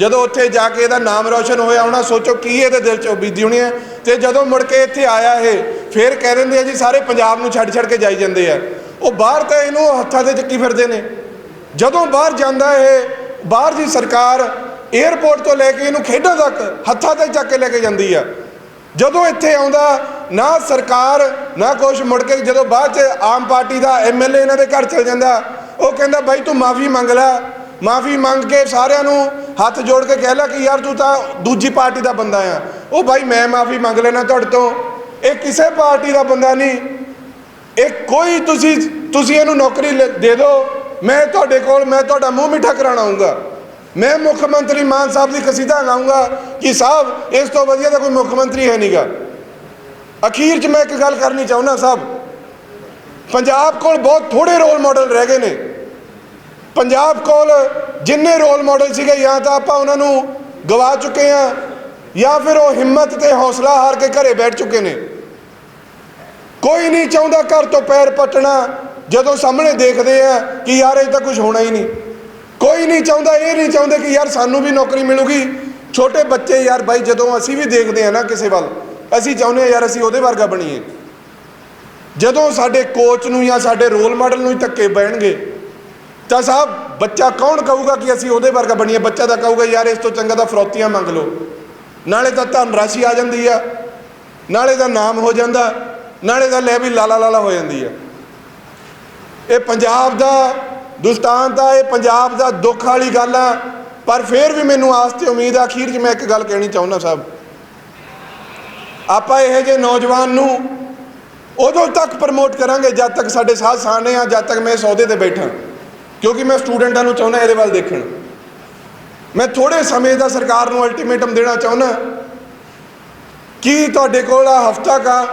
A: ਜਦੋਂ ਉੱਥੇ ਜਾ ਕੇ ਇਹਦਾ ਨਾਮ ਰੌਸ਼ਨ ਹੋਇਆ ਹੋਣਾ ਸੋਚੋ ਕੀ ਇਹਦੇ ਦਿਲ 'ਚ ਬੀਜੀ ਹੋਣੀ ਹੈ। ਤੇ ਜਦੋਂ ਮੁੜ ਕੇ ਇੱਥੇ ਆਇਆ ਇਹ, ਫਿਰ ਕਹਿ ਦਿੰਦੇ ਆ ਜੀ, ਸਾਰੇ ਪੰਜਾਬ ਨੂੰ ਛੱਡ ਛੱਡ ਕੇ ਜਾਈ ਜਾਂਦੇ ਆ। ਉਹ ਬਾਹਰ ਤਾਂ ਇਹਨੂੰ ਹੱਥਾਂ ਤੇ ਚੱਕੀ ਫਿਰਦੇ ਨੇ। ਜਦੋਂ ਬਾਹਰ ਜਾਂਦਾ ਇਹ, ਬਾਹਰ ਦੀ ਸਰਕਾਰ 에ਅਰਪੋਰਟ ਤੋਂ ਲੈ ਕੇ ਇਹਨੂੰ ਖੇਡਾਂ ਤੱਕ ਹੱਥਾਂ ਤੇ ਚੱਕ ਕੇ ਲੈ ਕੇ ਜਾਂਦੀ ਆ। ਜਦੋਂ ਇੱਥੇ ਆਉਂਦਾ, ਨਾ ਸਰਕਾਰ, ਨਾ ਕੁਛ, ਮੁੜ ਕੇ ਜਦੋਂ ਬਾਅਦ ਚ ਆਮ ਪਾਰਟੀ ਦਾ ਐਮਐਲਏ ਇਹਨਾਂ ਦੇ ਘਰ ਚਲ ਜਾਂਦਾ, ਉਹ ਕਹਿੰਦਾ, ਬਾਈ, ਤੂੰ ਮਾਫੀ ਮੰਗ ਲੈ। ਮਾਫੀ ਮੰਗ ਕੇ ਸਾਰਿਆਂ ਨੂੰ ਹੱਥ ਜੋੜ ਕੇ ਕਹਿ ਲੈ ਕਿ ਯਾਰ ਤੂੰ ਤਾਂ ਦੂਜੀ ਪਾਰਟੀ ਦਾ ਬੰਦਾ ਆ। ਉਹ ਭਾਈ ਮੈਂ ਮਾਫੀ ਮੰਗ ਲੈਣਾ ਤੁਹਾਡੇ ਤੋਂ। ਇਹ ਕਿਸੇ ਪਾਰਟੀ ਦਾ ਬੰਦਾ ਨਹੀਂ। ਇਹ ਕੋਈ ਤੁਸੀਂ ਤੁਸੀਂ ਇਹਨੂੰ ਨੌਕਰੀ ਲੈ- ਦੇ ਦਿਓ। ਮੈਂ ਤੁਹਾਡੇ ਕੋਲ, ਮੈਂ ਤੁਹਾਡਾ ਮੂੰਹ ਮਿੱਠਾ ਕਰਾਉਣਾ ਆਉਂਗਾ ਮੈਂ ਮੁੱਖ ਮੰਤਰੀ ਮਾਨ ਸਾਹਿਬ ਦੀ ਕਸੀਦਾ ਗਾਉਂਗਾ ਕਿ ਸਾਹਿਬ, ਇਸ ਤੋਂ ਵਧੀਆ ਤਾਂ ਕੋਈ ਮੁੱਖ ਮੰਤਰੀ ਹੈ ਨਹੀਂਗਾ ਅਖੀਰ 'ਚ ਮੈਂ ਇੱਕ ਗੱਲ ਕਰਨੀ ਚਾਹੁੰਦਾ ਸਾਹਿਬ। ਪੰਜਾਬ ਕੋਲ ਬਹੁਤ ਥੋੜੇ ਰੋਲ ਮਾਡਲ ਰਹਿ ਗਏ ਨੇ। ਪੰਜਾਬ ਕੋਲ ਜਿੰਨੇ ਰੋਲ ਮਾਡਲ ਸੀਗੇ, ਜਾਂ ਤਾਂ ਆਪਾਂ ਉਹਨਾਂ ਨੂੰ ਗਵਾ ਚੁੱਕੇ ਆ ਜਾਂ ਫਿਰ ਉਹ ਹਿੰਮਤ ਤੇ ਹੌਸਲਾ ਹਾਰ ਕੇ ਘਰੇ ਬੈਠ ਚੁੱਕੇ ਨੇ। ਕੋਈ ਨਹੀਂ ਚਾਹੁੰਦਾ ਘਰ ਤੋਂ ਪੈਰ ਪਟਣਾ, ਜਦੋਂ ਸਾਹਮਣੇ ਦੇਖਦੇ ਆ ਕਿ ਯਾਰ ਇਹ ਤਾਂ ਕੁਝ ਹੋਣਾ ਹੀ ਨਹੀਂ। ਕੋਈ ਨਹੀਂ ਚਾਹੁੰਦਾ, ਇਹ ਨਹੀਂ ਚਾਹੁੰਦੇ ਕਿ ਯਾਰ ਸਾਨੂੰ ਵੀ ਨੌਕਰੀ ਮਿਲੂਗੀ। ਛੋਟੇ ਬੱਚੇ ਯਾਰ ਬਾਈ, ਜਦੋਂ ਅਸੀਂ ਵੀ ਦੇਖਦੇ ਆ ਨਾ ਕਿਸੇ ਵੱਲ, ਅਸੀਂ ਚਾਹੁੰਦੇ ਆ ਯਾਰ ਅਸੀਂ ਉਹਦੇ ਵਰਗਾ ਬਣੀਏ। ਜਦੋਂ ਸਾਡੇ ਕੋਚ ਨੂੰ ਜਾਂ ਸਾਡੇ ਰੋਲ ਮਾਡਲ ਨੂੰ ਹੀ ਧੱਕੇ ਬਹਿਣਗੇ ਤਾਂ ਸਾਹਿਬ, ਬੱਚਾ ਕੌਣ ਕਹੂਗਾ ਕਿ ਅਸੀਂ ਉਹਦੇ ਵਰਗਾ ਬਣੀਏ? ਬੱਚਾ ਤਾਂ ਕਹੂਗਾ, ਯਾਰ, ਇਸ ਤੋਂ ਚੰਗਾ ਤਾਂ ਫਰੋਤੀਆਂ ਮੰਗ ਲਓ। ਨਾਲੇ ਤਾਂ ਧਨ ਰਾਸ਼ੀ ਆ ਜਾਂਦੀ ਆ। ਨਾਲੇ ਦਾ ਨਾਮ ਹੋ ਜਾਂਦਾ। ਨਾਲੇ ਦਾ ਲੈ ਵੀ ਲਾਲਾ ਲਾਲਾ ਹੋ ਜਾਂਦੀ ਆ। ਇਹ ਪੰਜਾਬ ਦਾ ਦੁਸਤਾਨ ਦਾ ਇਹ ਪੰਜਾਬ ਦਾ ਦੁੱਖ ਵਾਲੀ ਗੱਲ ਆ। ਪਰ ਫਿਰ ਵੀ ਮੈਨੂੰ ਆਸ ਤੇ ਉਮੀਦ ਆ, ਅਖੀਰ 'ਚ ਮੈਂ ਇੱਕ ਗੱਲ ਕਹਿਣੀ ਚਾਹੁੰਦਾ ਸਾਹਿਬ। ਆਪਾਂ ਇਹੋ ਜਿਹੇ ਨੌਜਵਾਨ ਨੂੰ ਉਦੋਂ ਤੱਕ ਪ੍ਰਮੋਟ ਕਰਾਂਗੇ, ਜਦ ਤੱਕ ਸਾਡੇ ਸਾਥ ਸਾਹਣੇ ਆ, ਜਦ ਤੱਕ ਮੈਂ ਇਸ ਅਹੁਦੇ ਤੇ ਬੈਠਾ। ਕਿਉਂਕਿ ਮੈਂ ਸਟੂਡੈਂਟਾਂ ਨੂੰ ਚਾਹੁੰਦਾ ਇਹਦੇ ਵੱਲ ਦੇਖਣ। ਮੈਂ ਥੋੜੇ ਸਮੇਂ ਦਾ ਸਰਕਾਰ ਨੂੰ ਅਲਟੀਮੇਟਮ ਦੇਣਾ ਚਾਹੁੰਦਾ। ਕੀ ਤੁਹਾਡੇ ਕੋਲ ਆ ਹਫਤਾ ਕਾ?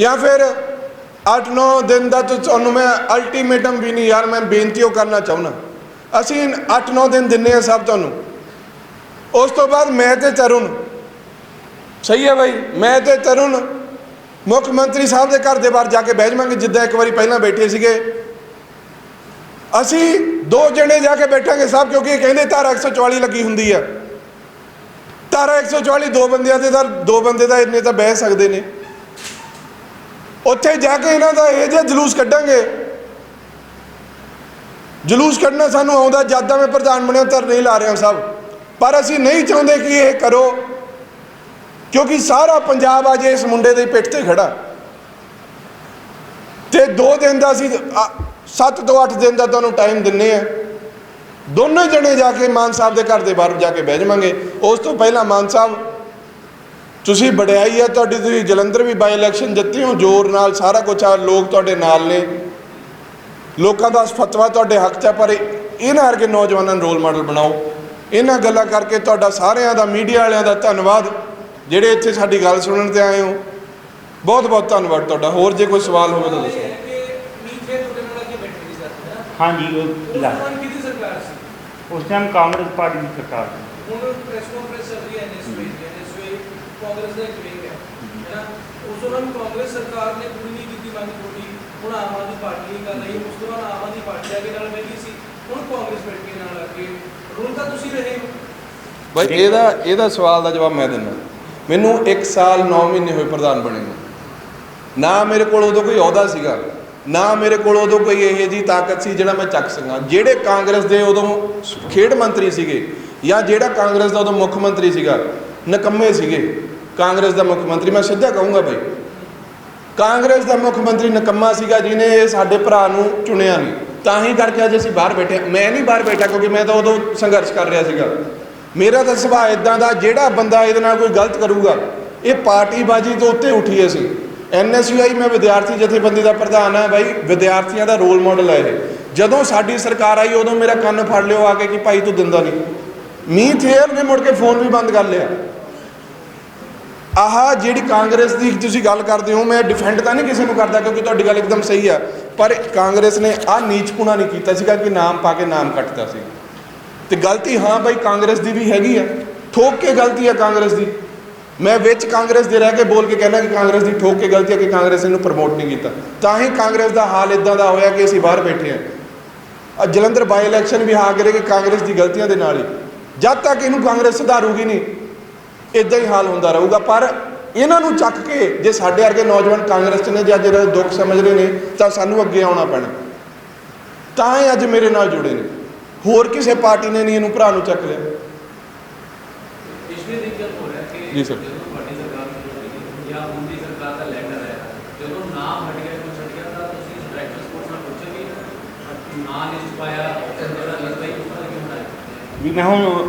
A: ਜਾਂ ਫਿਰ 8-9 ਦਿਨ ਦਾ ਤੁਹਾਨੂੰ ਮੈਂ ਅਲਟੀਮੇਟਮ ਵੀ ਨਹੀਂ, ਯਾਰ ਮੈਂ ਬੇਨਤੀ ਉਹ ਕਰਨਾ ਚਾਹੁੰਦਾ। ਅਸੀਂ 8-9 ਦਿਨ ਦਿੰਨੇ ਆ ਸਭ ਤੁਹਾਨੂੰ। ਉਸ ਤੋਂ ਬਾਅਦ ਮੈਂ ਤੇ ਤਰੁਣ। ਸਹੀ ਹੈ ਬਾਈ, ਮੈਂ ਤੇ ਤਰੁਣ। ਮੁੱਖ ਮੰਤਰੀ ਸਾਹਿਬ ਦੇ ਘਰ ਦੇ ਬਾਹਰ ਜਾ ਕੇ ਬਹਿ ਜਾਵਾਂਗੇ ਜਿੱਦਾਂ ਇੱਕ ਵਾਰੀ ਪਹਿਲਾਂ ਬੈਠੇ ਸੀਗੇ। ਅਸੀਂ ਦੋ ਜਣੇ ਜਾ ਕੇ ਬੈਠਾਂਗੇ ਸਾਹਿਬ, ਕਿਉਂਕਿ ਇਹ ਕਹਿੰਦੇ ਧਾਰਾ 144 ਲੱਗੀ ਹੁੰਦੀ ਆ। ਧਾਰਾ 144 ਦੋ ਬੰਦਿਆਂ ਦੇ ਤਾਂ ਦੋ ਬੰਦੇ ਦਾ ਇੰਨੇ ਤਾਂ ਬਹਿ ਸਕਦੇ ਨੇ। ਉੱਥੇ ਜਾ ਕੇ ਇਹਨਾਂ ਦਾ ਇਹ ਜਿਹਾ ਜਲੂਸ ਕੱਢਾਂਗੇ। ਜਲੂਸ ਕੱਢਣਾ ਸਾਨੂੰ ਆਉਂਦਾ, ਜਦ ਮੈਂ ਪ੍ਰਧਾਨ ਬਣਿਆ, ਧਰ ਨਹੀਂ ਲਾ ਰਿਹਾ ਸਭ ਪਰ ਅਸੀਂ ਨਹੀਂ ਚਾਹੁੰਦੇ ਕਿ ਇਹ ਕਰੋ, ਕਿਉਂਕਿ ਸਾਰਾ ਪੰਜਾਬ ਅੱਜ ਇਸ ਮੁੰਡੇ ਦੇ ਪਿੱਠ ਤੇ ਖੜਾ। ਤੇ ਦੋ ਦਿਨ ਦਾ ਅਸੀਂ 7 ਤੋਂ 8 ਦਿਨ ਦਾ ਤੁਹਾਨੂੰ ਟਾਈਮ ਦਿੰਨੇ ਆ। ਦੋਨੋਂ ਜਣੇ ਜਾ ਕੇ ਮਾਨ ਸਾਹਿਬ ਦੇ ਘਰ ਦੇ ਬਾਹਰ ਜਾ ਕੇ ਬਹਿ ਜਾਵਾਂਗੇ। ਉਸ ਤੋਂ ਪਹਿਲਾਂ ਮਾਨ ਸਾਹਿਬ, ਤੁਸੀਂ ਵਡਿਆਈ ਆ, ਤੁਹਾਡੀ ਤੁਸੀਂ ਜਲੰਧਰ ਵੀ ਬਾਈ ਇਲੈਕਸ਼ਨ ਜਿੱਤੇ ਹੋ, ਜ਼ੋਰ ਨਾਲ ਸਾਰਾ ਕੁਝ ਆ, ਲੋਕ ਤੁਹਾਡੇ ਨਾਲ ਨੇ। ਲੋਕਾਂ ਦਾ ਫਤਵਾ ਤੁਹਾਡੇ ਹੱਕ 'ਚ ਆ, ਪਰ ਇਹਨਾਂ ਵਰਗੇ ਨੌਜਵਾਨਾਂ ਨੂੰ ਰੋਲ ਮਾਡਲ ਬਣਾਓ। ਇਹਨਾਂ ਗੱਲਾਂ ਕਰਕੇ ਤੁਹਾਡਾ ਸਾਰਿਆਂ ਦਾ ਮੀਡੀਆ ਵਾਲਿਆਂ ਦਾ ਧੰਨਵਾਦ। ਜਿਹੜੇ ਇੱਥੇ ਸਾਡੀ ਗੱਲ ਸੁਣਨ ਤੇ ਆਏ ਹੋ ਬਹੁਤ ਬਹੁਤ ਧੰਨਵਾਦ ਤੁਹਾਡਾ। ਹੋਰ ਜੇ ਕੋਈ ਸਵਾਲ ਹੋਵੇ ਤਾਂ ਦੱਸੋ।
B: ਹਾਂਜੀ ਉਹ ਲਾ- ਉਸ ਟਾਈਮ ਕਾਂਗਰਸ ਪਾਰਟੀ ਦੀ ਸਰਕਾਰ ਸੀ।
C: ਕਾਂਗਰਸ ਸਰਕਾਰ ਨੇ ਪੂਰੀ ਨਹੀਂ ਕੀਤੀ ਮੰਗ ਤੁਹਾਡੀ ਹੁਣ ਆਮ ਆਦਮੀ ਪਾਰਟੀ ਨਹੀਂ ਕਰ ਰਹੀ ਉਸ ਤੋਂ ਬਾਅਦ ਆਮ ਆਦਮੀ ਪਾਰਟੀ ਅੱਗੇ ਨਾਲ ਬੈਠੀ ਸੀ। ਹੁਣ ਕਾਂਗਰਸ ਬੈਠ ਕੇ ਨਾਲ ਅੱਗੇ ਹੁਣ ਤਾਂ ਤੁਸੀਂ ਰਹੇ ਹੋ।
A: ਬਾਈ ਇਹਦਾ ਇਹਦਾ ਸਵਾਲ ਦਾ ਜਵਾਬ ਮੈਂ ਦਿੰਦਾ। ਮੈਨੂੰ 1 ਸਾਲ 9 ਮਹੀਨੇ ਹੋਏ ਪ੍ਰਧਾਨ ਬਣੇ ਨੂੰ। ਨਾ ਮੇਰੇ ਕੋਲ ਉਦੋਂ ਕੋਈ ਅਹੁਦਾ ਸੀਗਾ। ਨਾ ਮੇਰੇ ਕੋਲ ਉਦੋਂ ਕੋਈ ਇਹੋ ਜੀ ਤਾਕਤ ਸੀ ਜਿਹੜਾ ਮੈਂ ਚੱਕ ਸਕਾਂ। ਜਿਹੜੇ ਕਾਂਗਰਸ ਦੇ ਉਦੋਂ ਖੇਡ ਮੰਤਰੀ ਸੀਗੇ ਜਾਂ ਜਿਹੜਾ ਕਾਂਗਰਸ ਦਾ ਉਦੋਂ ਮੁੱਖ ਮੰਤਰੀ ਸੀਗਾ, ਨਕੰਮੇ ਸੀਗੇ, ਕਾਂਗਰਸ ਦਾ ਮੁੱਖ ਮੰਤਰੀ, ਮੈਂ ਸਿੱਧਾ ਕਹੂੰਗਾ ਬਾਈ, ਕਾਂਗਰਸ ਦਾ ਮੁੱਖ ਮੰਤਰੀ ਨਕੰਮਾ ਸੀਗਾ ਜਿਹਨੇ ਇਹ ਸਾਡੇ ਭਰਾ ਨੂੰ ਚੁਣਿਆ ਨਹੀਂ ਤਾਂ ਹੀ ਕਰਕੇ ਅੱਜ ਅਸੀਂ ਬਾਹਰ ਬੈਠੇ ਮੈਂ ਨਹੀਂ ਬਾਹਰ ਬੈਠਾ ਕਿਉਂਕਿ ਮੈਂ ਤਾਂ ਉਦੋਂ ਸੰਘਰਸ਼ ਕਰ ਰਿਹਾ ਸੀਗਾ। ਮੇਰਾ ਤਾਂ ਸੁਭਾਅ ਇਦਾਂ ਦਾ, ਜਿਹੜਾ ਬੰਦਾ ਇਹਦੇ ਨਾਲ ਕੋਈ ਗਲਤ ਕਰੂਗਾ, ਇਹ ਪਾਰਟੀਬਾਜ਼ੀ ਤੋਂ ਉੱਤੇ ਉੱਠੀ ਅਸੀਂ। ਐਨਐਸਯੂਆਈ ਮੈਂ ਵਿਦਿਆਰਥੀ ਜਥੇਬੰਦੀ ਦਾ ਪ੍ਰਧਾਨ ਹਾਂ ਬਾਈ। ਵਿਦਿਆਰਥੀਆਂ ਦਾ ਰੋਲ ਮਾਡਲ ਹੈ ਇਹ। ਜਦੋਂ ਸਾਡੀ ਸਰਕਾਰ ਆਈ, ਉਦੋਂ ਮੇਰਾ ਕੰਨ ਫੜ ਲਿਓ ਆ ਕੇ ਕਿ ਭਾਈ ਤੂੰ ਦਿੰਦਾ ਨਹੀਂ। ਮੀਂਹ ਥੇਰ ਨੇ ਮੁੜ ਕੇ ਫੋਨ ਵੀ ਬੰਦ ਕਰ ਲਿਆ। ਆਹ, ਜਿਹੜੀ ਕਾਂਗਰਸ ਦੀ ਤੁਸੀਂ ਗੱਲ ਕਰਦੇ ਹੋ, ਮੈਂ ਡਿਫੈਂਡ ਤਾਂ ਨਹੀਂ ਕਿਸੇ ਨੂੰ ਕਰਦਾ ਕਿਉਂਕਿ ਤੁਹਾਡੀ ਗੱਲ ਇੱਕਦਮ ਸਹੀ ਆ। ਪਰ ਕਾਂਗਰਸ ਨੇ ਆਹ ਨੀਚਪੁਣਾ ਨਹੀਂ ਕੀਤਾ ਸੀਗਾ ਕਿ ਨਾਮ ਪਾ ਕੇ ਨਾਮ ਕੱਟਦਾ ਸੀ। ਤੇ ਗਲਤੀ ਹਾਂ ਭਾਈ ਕਾਂਗਰਸ ਦੀ ਵੀ ਹੈਗੀ ਆ। ਠੋਕ ਕੇ ਗਲਤੀ ਆ ਕਾਂਗਰਸ ਦੀ। ਮੈਂ ਵਿੱਚ ਕਾਂਗਰਸ ਦੇ ਰਹਿ ਕੇ ਬੋਲ ਕੇ ਕਹਿੰਦਾ ਕਿ ਕਾਂਗਰਸ ਦੀ ਠੋਕ ਕੇ ਗਲਤੀ ਹੈ ਕਿ ਕਾਂਗਰਸ ਇਹਨੂੰ ਪ੍ਰਮੋਟ ਨਹੀਂ ਕੀਤਾ। ਤਾਂ ਹੀ ਕਾਂਗਰਸ ਦਾ ਹਾਲ ਇਦਾਂ ਦਾ ਹੋਇਆ ਕਿ ਅਸੀਂ ਬਾਹਰ ਬੈਠੇ ਆ ਆ ਜਲੰਧਰ ਬਾਈ ਇਲੈਕਸ਼ਨ ਵੀ ਹਾਰ ਗਏ ਕਿ ਕਾਂਗਰਸ ਦੀ ਗਲਤੀਆਂ ਦੇ ਨਾਲ ਹੀ। ਜਦ ਤੱਕ ਇਹਨੂੰ ਕਾਂਗਰਸ ਸੁਧਾਰੂਗੀ ਨਹੀਂ ਇਦਾਂ ਹੀ ਹਾਲ ਹੁੰਦਾ ਰਹੂਗਾ। ਪਰ ਇਹਨਾਂ ਨੂੰ ਚੱਕ ਕੇ ਜੇ ਸਾਡੇ ਵਰਗੇ ਨੌਜਵਾਨ ਕਾਂਗਰਸ 'ਚ ਨੇ ਜੇ ਅੱਜ ਇਹਦਾ ਦੁੱਖ ਸਮਝ ਰਹੇ ਨੇ, ਤਾਂ ਸਾਨੂੰ ਅੱਗੇ ਆਉਣਾ ਪੈਣਾ। ਤਾਂ ਹੀ ਅੱਜ ਮੇਰੇ ਨਾਲ ਜੁੜੇ ਨੇ। ਹੋਰ ਕਿਸੇ ਪਾਰਟੀ ਨੇ ਨਹੀਂ ਇਹਨੂੰ ਭਰਾ ਨੂੰ ਚੱਕ ਲਿਆ
C: ਪਿਛਲੇ ਦਿਨ ਜਦ ਹੋ ਰਿਹਾ ਕਿ
A: ਜੀ ਸਰ।
C: ਤੁਹਾਡੀ ਸਰਕਾਰ ਦੀ ਜਾਂ ਹੁਣ ਦੀ ਸਰਕਾਰ ਦਾ ਲੈਟਰ ਹੈ। ਜਦੋਂ ਨਾਮ ਹਟ ਗਿਆ ਕੁਝ ਹਟ ਗਿਆ ਤਾਂ ਤੁਸੀਂ ਡਾਇਰੈਕਟਰ ਸਪੋਰਟ ਨਾਲ ਪੁੱਛੋਗੇ? ਕਿ ਨਾਂ ਲਿਸਟ ਪਾਇਆ ਜਿਹੜਾ ਲਿਸਟ ਪਾਈ ਉਸ ਦਾ ਕਿਉਂ ਬਣਾਇਆ
B: ਜੀ ਮੈਂ ਹੁਣ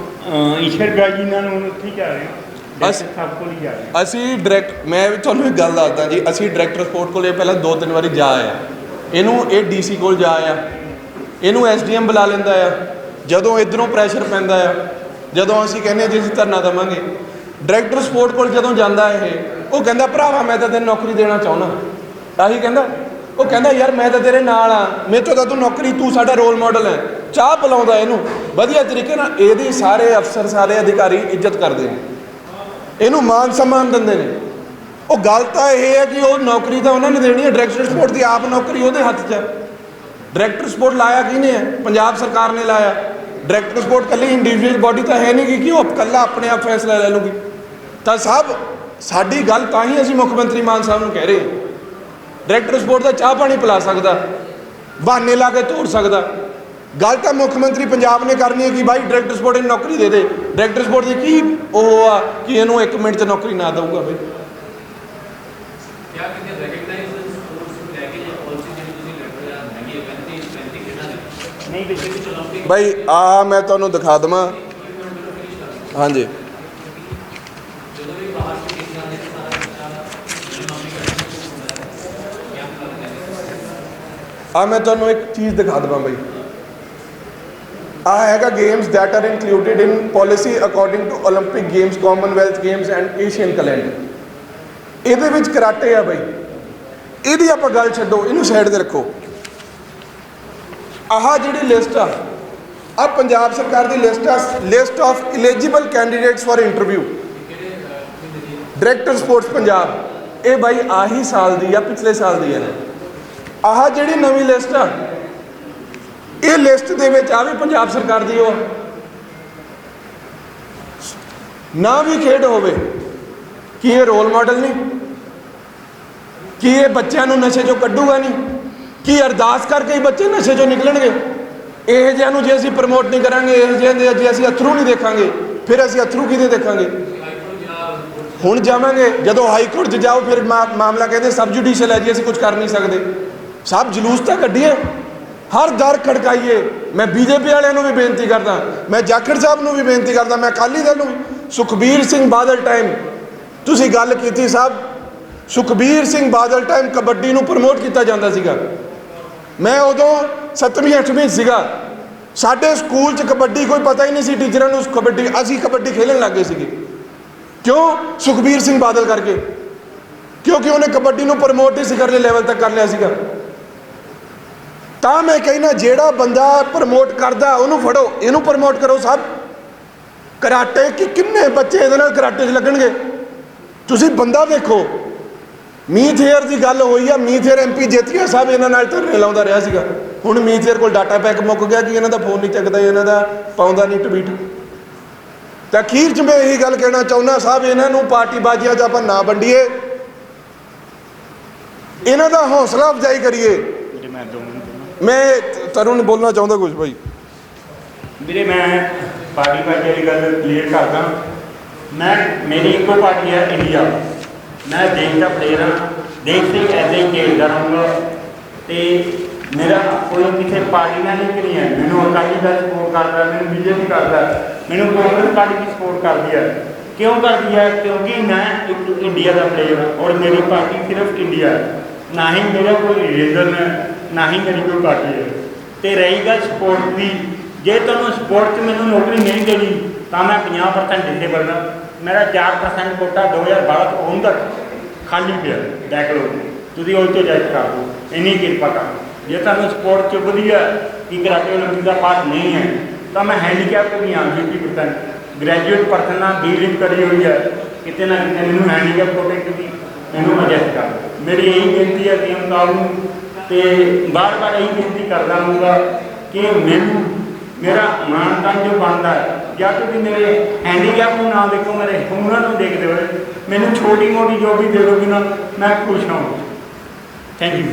B: ਅਹ, ਈਸ਼ਰ ਗਾਜੀ ਨਾਲ ਹੁਣ ਉੱਥੇ ਹੀ ਜਾ ਰਿਹਾ।
A: ਅਸ-
B: ਡਾਕਟਰ ਸਾਹਿਬ ਕੋਲ ਹੀ ਜਾ ਰਿਹਾ।
A: ਅਸੀਂ ਡਾਇਰੈਕਟ ਮੈਂ ਵੀ ਤੁਹਾਨੂੰ ਇੱਕ ਗੱਲ ਦੱਸਦਾ ਜੀ ਅਸੀਂ ਡਾਇਰੈਕਟਰ ਸਪੋਰਟ ਕੋਲੇ ਪਹਿਲਾਂ ਦੋ ਤਿੰਨ ਵਾਰੀ ਜਾ ਆਇਆ ਇਹਨੂੰ ਇਹ ਡੀਸੀ ਕੋਲ ਜਾ ਆਇਆ ਇਹਨੂੰ ਐਸਡੀਐਮ ਬੁਲਾ ਲੈਂਦਾ ਆ। ਜਦੋਂ ਇਧਰੋਂ ਪ੍ਰੈਸ਼ਰ ਪੈਂਦਾ ਆ ਜਦੋਂ ਅਸੀਂ ਕਹਿੰਦੇ ਜੀ ਅਸੀਂ ਧਰਨਾ ਦੇਵਾਂਗੇ। ਡਾਇਰੈਕਟਰ ਸਪੋਰਟ ਕੋਲ ਜਦੋਂ ਜਾਂਦਾ ਇਹ, ਉਹ ਕਹਿੰਦਾ, ਭਰਾਵਾ, ਮੈਂ ਤਾਂ ਤੈਨੂੰ ਨੌਕਰੀ ਦੇਣਾ ਚਾਹੁੰਦਾ। ਆਹੀ ਕਹਿੰਦਾ, ਉਹ ਕਹਿੰਦਾ, ਯਾਰ, ਮੈਂ ਤਾਂ ਤੇਰੇ ਨਾਲ ਆ। ਮੇਰੇ ਤੋਂ ਤਾਂ ਤੂੰ ਨੌਕਰੀ, ਤੂੰ ਸਾਡਾ ਰੋਲ ਮਾਡਲ ਹੈ ਚਾਹ ਪਿਲਾਉਂਦਾ ਇਹਨੂੰ। ਵਧੀਆ ਤਰੀਕੇ ਨਾਲ ਇਹਦੀ ਸਾਰੇ ਅਫਸਰ, ਸਾਰੇ ਅਧਿਕਾਰੀ ਇੱਜ਼ਤ ਕਰਦੇ ਨੇ। ਇਹਨੂੰ ਮਾਨ ਸਨਮਾਨ ਦਿੰਦੇ ਨੇ। ਉਹ ਗੱਲ ਤਾਂ ਇਹ ਹੈ ਕਿ ਉਹ ਨੌਕਰੀ ਤਾਂ ਉਹਨਾਂ ਨੇ ਦੇਣੀ ਹੈ ਡਾਇਰੈਕਟਰ ਸਪੋਰਟ ਦੀ ਆਪ ਨੌਕਰੀ ਉਹਦੇ ਹੱਥ 'ਚ ਹੈ ਡਾਇਰੈਕਟਰ ਸਪੋਰਟ ਲਾਇਆ ਕਿਹਨੇ ਹੈ ਪੰਜਾਬ ਸਰਕਾਰ ਨੇ ਲਾਇਆ। ਡਾਇਰੈਕਟਰ ਸਪੋਰਟ ਕੱਲੀ ਇੰਡੀਵਿਜੂਅਲ ਬਾਡੀ ਤਾਂ ਹੈ ਨਹੀਂ ਕਿ ਉਹ ਇਕੱਲਾ ਆਪਣੇ ਆਪ ਫੈਸਲਾ ਲੈ ਲੂਗੀ। ਤਾਂ ਸਾਹਿਬ ਸਾਡੀ ਗੱਲ ਤਾਂ ਹੀ ਅਸੀਂ ਮੁੱਖ ਮੰਤਰੀ ਮਾਨ ਸਾਹਿਬ ਨੂੰ ਕਹਿ ਰਹੇ ਡਾਇਰੈਕਟਰ ਸਪੋਰਟ ਦਾ ਚਾਹ ਪਾਣੀ ਪਿਲਾ ਸਕਦਾ ਬਹਾਨੇ ਲਾ ਕੇ ਤੋੜ ਸਕਦਾ। ਗੱਲ ਤਾਂ ਮੁੱਖ ਮੰਤਰੀ ਪੰਜਾਬ ਨੇ ਕਰਨੀ ਹੈ ਕਿ ਬਾਈ ਡਾਇਰੈਕਟਰ ਸਪੋਰਟ ਨੂੰ ਨੌਕਰੀ ਦੇ ਦੇ। ਡਾਇਰੈਕਟਰ ਸਪੋਰਟ ਦੀ ਕੀ ਉਹ ਆ ਕਿ ਇਹਨੂੰ ਇੱਕ ਮਿੰਟ 'ਚ ਨੌਕਰੀ ਨਾ ਦੇਊਗਾ ਬਈ। ਭਾਈ ਆ ਮੈਂ ਤੁਹਾਨੂੰ ਦਿਖਾ ਦਵਾਂ। ਹਾਂਜੀ। ਆ ਮੈਂ ਤੁਹਾਨੂੰ ਇੱਕ ਚੀਜ਼ ਦਿਖਾ ਦਵਾਂ ਬਈ। ਆ ਹੈਗਾ games that are included in policy according to olympic games, commonwealth games and asian calendar. ਇਹਦੇ ਵਿੱਚ ਕਰਾਟੇ ਆ ਬਈ। ਇਹਦੀ ਆਪਾਂ ਗੱਲ ਛੱਡੋ, ਇਹਨੂੰ ਸਾਈਡ ਤੇ ਰੱਖੋ। ਆਹ ਜਿਹੜੀ ਲਿਸਟ ਆ ਆ ਪੰਜਾਬ ਸਰਕਾਰ ਦੀ ਲਿਸਟ ਆ list of eligible candidates for interview director sports Punjab. ਇਹ ਬਾਈ ਆਹੀ ਸਾਲ ਦੀ ਆ, ਪਿਛਲੇ ਸਾਲ ਦੀ ਹੈ ਆਹ ਜਿਹੜੀ ਨਵੀਂ ਲਿਸਟ ਆ, ਇਹ ਲਿਸਟ ਦੇ ਵਿੱਚ ਆ ਵੀ ਪੰਜਾਬ ਸਰਕਾਰ ਦੀ ਉਹ। ਨਾ ਵੀ ਖੇਡ ਹੋਵੇ, ਕੀ ਇਹ ਰੋਲ ਮਾਡਲ ਨਹੀਂ, ਕੀ ਇਹ ਬੱਚਿਆਂ ਨੂੰ ਨਸ਼ੇ ਚੋਂ ਕੱਢੂਗਾ ਨਹੀਂ, ਕੀ ਅਰਦਾਸ ਕਰਕੇ ਹੀ ਬੱਚੇ ਨਸ਼ੇ ਚੋਂ ਨਿਕਲਣਗੇ। ਇਹ ਜਿਹਿਆਂ ਨੂੰ ਜੇ ਅਸੀਂ ਪ੍ਰਮੋਟ ਨਹੀਂ ਕਰਾਂਗੇ, ਇਹ ਜਿਹੇ ਦੇ ਜੇ ਅਸੀਂ ਅਥਰੂ ਨਹੀਂ ਦੇਖਾਂਗੇ, ਫਿਰ ਅਸੀਂ ਅਥਰੂ ਕਿਹਦੇ ਦੇਖਾਂਗੇ? ਹੁਣ ਜਾਵਾਂਗੇ, ਜਦੋਂ ਹਾਈ ਕੋਰਟ 'ਚ ਜਾਓ, ਫਿਰ ਮਾ- ਮਾਮਲਾ ਕਹਿੰਦੇ ਸਬ ਜੁਡੀਸ਼ੀਅਲ ਹੈ ਜੀ, ਅਸੀਂ ਕੁਝ ਕਰ ਨਹੀਂ ਸਕਦੇ। ਸਭ ਜਲੂਸ ਤਾਂ ਕੱਢੀਏ। ਹਰ ਦਰ ਖੜਕਾਈਏ। ਮੈਂ ਬੀਜੇਪੀ ਵਾਲਿਆਂ ਨੂੰ ਵੀ ਬੇਨਤੀ ਕਰਦਾ, ਮੈਂ ਜਾਖੜ ਸਾਹਿਬ ਨੂੰ ਵੀ ਬੇਨਤੀ ਕਰਦਾ, ਮੈਂ ਅਕਾਲੀ ਦਲ ਨੂੰ ਸੁਖਬੀਰ ਸਿੰਘ ਬਾਦਲ ਟਾਈਮ ਤੁਸੀਂ ਗੱਲ ਕੀਤੀ ਸਾਹਿਬ ਸੁਖਬੀਰ ਸਿੰਘ ਬਾਦਲ ਟਾਈਮ ਕਬੱਡੀ ਨੂੰ ਪ੍ਰਮੋਟ ਕੀਤਾ ਜਾਂਦਾ ਸੀਗਾ। ਮੈਂ ਉਦੋਂ 7ਵੀਂ 8ਵੀਂ ਸੀਗਾ। ਸਾਡੇ ਸਕੂਲ 'ਚ ਕਬੱਡੀ ਕੋਈ ਪਤਾ ਹੀ ਨਹੀਂ ਸੀ ਟੀਚਰਾਂ ਨੂੰ ਕਬੱਡੀ, ਅਸੀਂ ਕਬੱਡੀ ਖੇਲਣ ਲੱਗੇ ਸੀਗੇ। ਕਿਉਂ ਸੁਖਬੀਰ ਸਿੰਘ ਬਾਦਲ ਕਰਕੇ? ਕਿਉਂਕਿ ਉਹਨੇ ਕਬੱਡੀ ਨੂੰ ਪ੍ਰਮੋਟ ਹੀ ਸਿਖਰਲੇ ਲੈਵਲ ਤੱਕ ਕਰ ਲਿਆ ਸੀਗਾ। ਤਾਂ ਮੈਂ ਕਹਿੰਦਾ, ਜਿਹੜਾ ਬੰਦਾ ਪ੍ਰਮੋਟ ਕਰਦਾ, ਉਹਨੂੰ ਫੜੋ, ਇਹਨੂੰ ਪ੍ਰਮੋਟ ਕਰੋ ਸਭ। ਕਰਾਟੇ ਕਿ ਕਿੰਨੇ ਬੱਚੇ ਇਹਦੇ ਨਾਲ ਕਰਾਟੇ 'ਚ ਲੱਗਣਗੇ? ਤੁਸੀਂ ਬੰਦਾ ਦੇਖੋ ਮੀਥੇਅਰ ਦੀ ਗੱਲ ਹੋਈ ਆ ਮੀਥੇਅਰ ਐਮਪੀ ਜਿੱਤ ਗਿਆ ਸਭ ਇਹਨਾਂ ਨਾਲ ਧਰਨੇ ਲਾਉਂਦਾ ਰਿਹਾ ਸੀਗਾ। ਹੁਣ ਮੀਥੇਅਰ ਕੋਲ ਡਾਟਾ ਪੈਕ ਮੁੱਕ ਗਿਆ ਕਿ ਇਹਨਾਂ ਦਾ ਫੋਨ ਨਹੀਂ ਚੱਕਦਾ, ਇਹਨਾਂ ਦਾ ਪਾਉਂਦਾ ਨਹੀਂ ਟਵੀਟ ਤਾਂ ਅਖੀਰ 'ਚ ਮੈਂ ਇਹੀ ਗੱਲ ਕਹਿਣਾ ਚਾਹੁੰਦਾ ਸਾਹਿਬ ਇਹਨਾਂ ਨੂੰ ਪਾਰਟੀ ਬਾਜੀਆਂ 'ਚ ਆਪਾਂ ਨਾ ਵੰਡੀਏ। ਇਹਨਾਂ ਦਾ ਹੌਸਲਾ ਅਫਜ਼ਾਈ ਕਰੀਏ।
B: ਮੈਂ ਦੋ
A: ਤਰੁਣ ਬੋਲਣਾ ਚਾਹੁੰਦਾ ਕੁਝ ਭਾਈ
B: ਵੀਰੇ ਮੈਂ ਪਾਰਟੀ ਪਾਰਟੀ ਵਾਲੀ ਗੱਲ ਕਲੀਅਰ ਕਰਦਾ। ਮੈਂ ਮੇਰੀ ਇੱਕੋ ਪਾਰਟੀ ਹੈ ਇੰਡੀਆ ਮੈਂ ਦੇਸ਼ ਦਾ ਪਲੇਅਰ ਹਾਂ। ਦੇਸ਼ ਹੀ ਖੇਡਦਾ ਰਹੂੰਗਾ। ਤੇ ਮੇਰਾ ਕੋਈ ਕਿਸੇ ਪਾਰਟੀ ਨਾਲ ਲਿੰਕ ਨਹੀਂ ਹੈ ਮੈਨੂੰ ਅਕਾਲੀ ਦਲ ਸਪੋਰਟ ਕਰਦਾ, ਮੈਨੂੰ ਬੀਜੇਪੀ ਕਰਦਾ। ਮੈਨੂੰ ਕਾਂਗਰਸ ਪਾਰਟੀ ਦੀ ਸਪੋਰਟ ਕਰਦੀ ਹੈ ਕਿਉਂ ਕਰਦੀ ਹੈ ਕਿਉਂਕਿ ਮੈਂ ਇੱਕ ਇੰਡੀਆ ਦਾ ਪਲੇਅਰ ਹਾਂ ਔਰ ਮੇਰੀ ਪਾਰਟੀ ਸਿਰਫ ਇੰਡੀਆ ਹੈ ਨਾ ਹੀ ਮੇਰਾ ਕੋਈ ਰੀਜ਼ਨ ਹੈ ਨਾ ਹੀ ਮੇਰੀ ਕੋਈ ਪਾਰਟੀ ਹੈ। ਤੇ ਰਹੀ ਗੱਲ ਸਪੋਰਟ ਦੀ, ਜੇ ਤੁਹਾਨੂੰ ਸਪੋਰਟ 'ਚ ਮੈਨੂੰ ਨੌਕਰੀ ਨਹੀਂ ਦੇਣੀ ਤਾਂ ਮੈਂ 50% ਡਿਸੇਬਲ ਹਾਂ ਮੇਰਾ 4% ਕੋਟਾ 2012 ਤੋਂ ਹੁਣ ਤੱਕ ਖਾਲੀ ਪਿਆ ਦੇਖ ਲਓ ਤੁਸੀਂ ਉਹ ਤੋਂ ਚੈੱਕ ਕਰ ਦਿਓ। ਇੰਨੀ ਕਿਰਪਾ ਕਰ। ਜੇ ਤੁਹਾਨੂੰ ਸਪੋਰਟ 'ਚ ਵਧੀਆ ਕਿ ਕਰਾਟੇ ਓਲੰਪਿਕ ਦਾ ਪਾਸ ਨਹੀਂ ਹੈ, ਤਾਂ ਮੈਂ ਹੈਂਡੀਕੈਪ ਵੀ ਹਾਂ 50% ਗ੍ਰੈਜੂਏਟ ਪਰਸਨ ਨਾਲ ਡੀਲਿੰਗ ਕਰੀ ਹੋਈ ਹੈ, ਕਿਤੇ ਨਾ ਕਿਤੇ ਮੈਨੂੰ ਹੈਂਡੀਕੈਪ ਕੋਟੇ ਵੀ ਮੈਨੂੰ ਐਡਜਸਟ ਕਰ ਮੇਰੀ ਇਹੀ ਬੇਨਤੀ ਹੈ ਕਿ ਸਾਹਿਬ ਨੂੰ, ਤੇ ਬਾਰ-ਬਾਰ ਇਹੀ ਬੇਨਤੀ ਕਰਦਾ ਹੂੰਗਾ ਕਿ ਮੈਨੂੰ ਮੇਰਾ ਮਾਣ ਮਾਨਤਾਨ ਜੋ ਬਣਦਾ ਹੈ, ਜਾਂ ਤੁਸੀਂ ਮੇਰੇ ਹੈਂਡੀਕੈਪ ਨੂੰ ਨਾ ਦੇਖੋ, ਮੇਰੇ ਹੁਨਰ ਨੂੰ ਦੇਖਦੇ ਹੋਏ ਮੈਨੂੰ ਛੋਟੀ ਮੋਟੀ ਜੋ ਵੀ ਦੇ ਦੋਗੇ ਨਾ ਮੈਂ ਖੁਸ਼ ਹਾਂ। Thank you